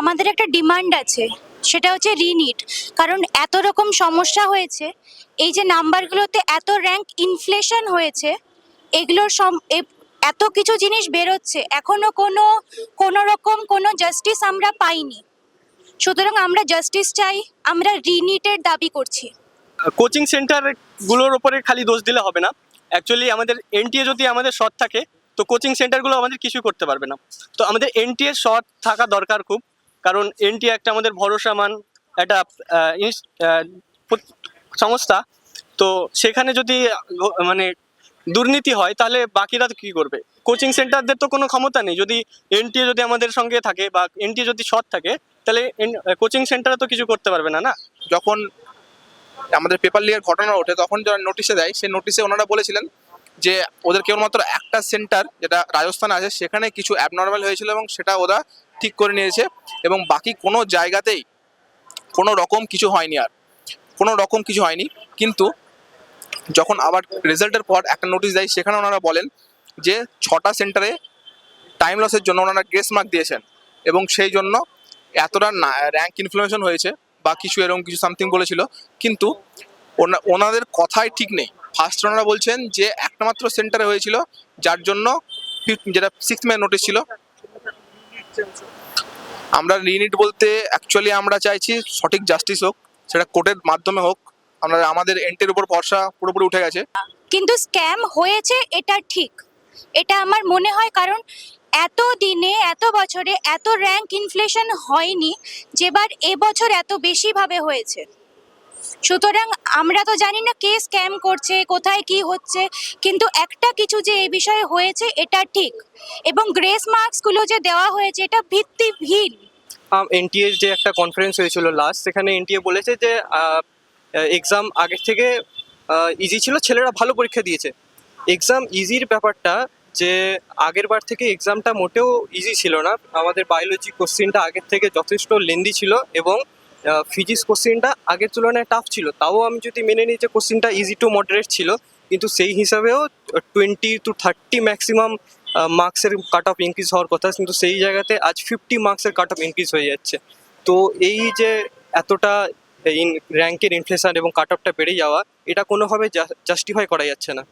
আমাদের একটা ডিমান্ড আছে, সেটা হচ্ছে রিনিট কারণ এত রকম সমস্যা হয়েছে, এই যে নাম্বারগুলোতে এত র্যাঙ্ক ইনফ্লেশন হয়েছে, এগুলোর এত কিছু জিনিস বেরোচ্ছে, এখনও কোনো কোনো রকম কোনো জাস্টিস আমরা পাইনি। সুতরাং আমরা জাস্টিস চাই, আমরা রিনিটের দাবি করছি। কোচিং সেন্টারগুলোর ওপরে খালি দোষ দিলে হবে না। অ্যাকচুয়ালি আমাদের এনটিএ যদি আমাদের সৎ থাকে, তো কোচিং সেন্টারগুলো আমাদের কিছুই করতে পারবে না। তো আমাদের এনটিএ সৎ থাকা দরকার খুব। কারণ এনটিএ একটা আমাদের ভরসামান একটা সংস্থা। তো সেখানে যদি মানে দুর্নীতি হয়, তাহলে বাকিরা কী করবে? কোচিং সেন্টারদের তো কোনো ক্ষমতা নেই। যদি এনটিএ যদি আমাদের সঙ্গে থাকে বা এনটিএ যদি সৎ থাকে, তাহলে কোচিং সেন্টারে তো কিছু করতে পারবে না না? যখন আমাদের পেপার লিগের ঘটনা ওঠে, তখন যারা নোটিশে দেয়, সেই নোটিশে ওনারা বলেছিলেন যে ওদের কেবলমাত্র একটা সেন্টার যেটা রাজস্থানে আছে, সেখানে কিছু অ্যাবনর্মাল হয়েছিল এবং সেটা ওরা ঠিক করে নিয়েছে এবং বাকি কোনো জায়গাতেই কোনো রকম কিছু হয়নি আর। কোনো রকম কিছু হয়নি। কিন্তু যখন আবার রেজাল্টের পর একটা নোটিশ দেয়, সেখানে ওনারা বলেন যে ছটা সেন্টারে টাইম লসের জন্য ওনারা গ্রেস মার্ক দিয়েছেন এবং সেই জন্য এতটা র্যাঙ্ক ইনফ্লেশন হয়েছে বা কিছু এরকম কিছু সামথিং বলেছিল। কিন্তু ওনাদের কথাই ঠিক নেই। ফার্স্ট ওনারা বলছেন যে একটা মাত্র সেন্টারে হয়েছিল, যার জন্য যেটা সিক্স ম্যান নোটিশ ছিল। আমরা রিনিট বলতে অ্যাকচুয়ালি আমরা চাইছি সঠিক জাস্টিস হোক, সেটা কোর্টের মাধ্যমে হোক। আমরা, আমাদের এন্টের উপর ভরসা পুরোপুরি উঠে গেছে। কিন্তু স্ক্যাম হয়েছে, এটা ঠিক। এটা আমার মনে হয় কারণ এত দিনে, এত বছরে, এত র্যাঙ্ক ইনফ্লেশন হয়নি, যেবার এবছর এত বেশিভাবে হয়েছে। সুতরাং আমরা তো জানি না কে স্ক্যাম করছে, কোথায় কি হচ্ছে, কিন্তু একটা কিছু যে এই বিষয়ে হয়েছে এটা ঠিক। এবং গ্রেস মার্কসগুলো যে দেওয়া হয়েছে এটা ভিত্তিহীন। এনটিএ যে একটা কনফারেন্স হয়েছিল লাস্ট সেখানে এনটিএ বলেছে যে এক্সাম আগের থেকে ইজি ছিল, ছেলেরা ভালো পরীক্ষা দিয়েছে। এক্সাম ইজির ব্যাপারটা যে, আগের বার থেকে এক্সামটা মোটেও ইজি ছিল না। আমাদের বায়োলজি কোশ্চেনটা আগের থেকে যথেষ্ট লেন্দি ছিল এবং ফিজিক্স কোশ্চেনটা আগের তুলনায় টাফ ছিল। তাও আমি যদি মেনে নিই যে কোশ্চেনটা ইজি টু মডারেট ছিল, কিন্তু সেই হিসাবেও টোয়েন্টি টু থার্টি ম্যাক্সিমাম মার্কসের কাট অফ ইনক্রিজ হওয়ার কথা, কিন্তু সেই জায়গাতে আজ ফিফটি মার্কসের কাট অফ ইনক্রিজ হয়ে যাচ্ছে। তো এই যে এতটা ইন র্যাঙ্কের ইনফ্লেশন এবং কাট অফটা বেড়ে যাওয়া, এটা কোনোভাবে জাস্টিফাই করা যাচ্ছে না।